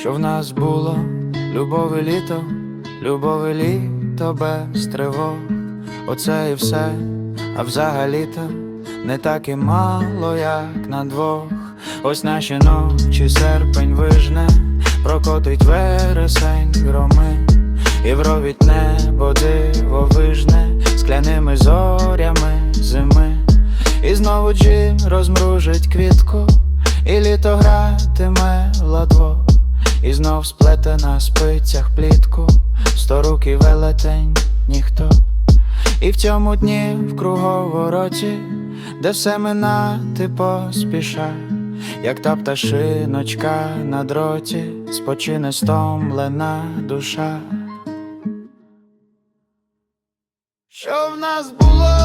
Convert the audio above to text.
що в нас було любові літо, любові літо без тривог. Оце і все, а взагалі-то не так і мало, як на двох. Ось наші ночі серпень вижне, прокотить вересень громи, і вровіть небо дивовижне, скляними зорями зими. І знову джин розмружить квітку, і знов сплете на спицях плітку, сто руки велетень ніхто. І в цьому дні в круговороті, де все минати поспіша, як та пташиночка на дроті, спочине стомлена душа. Що в нас було?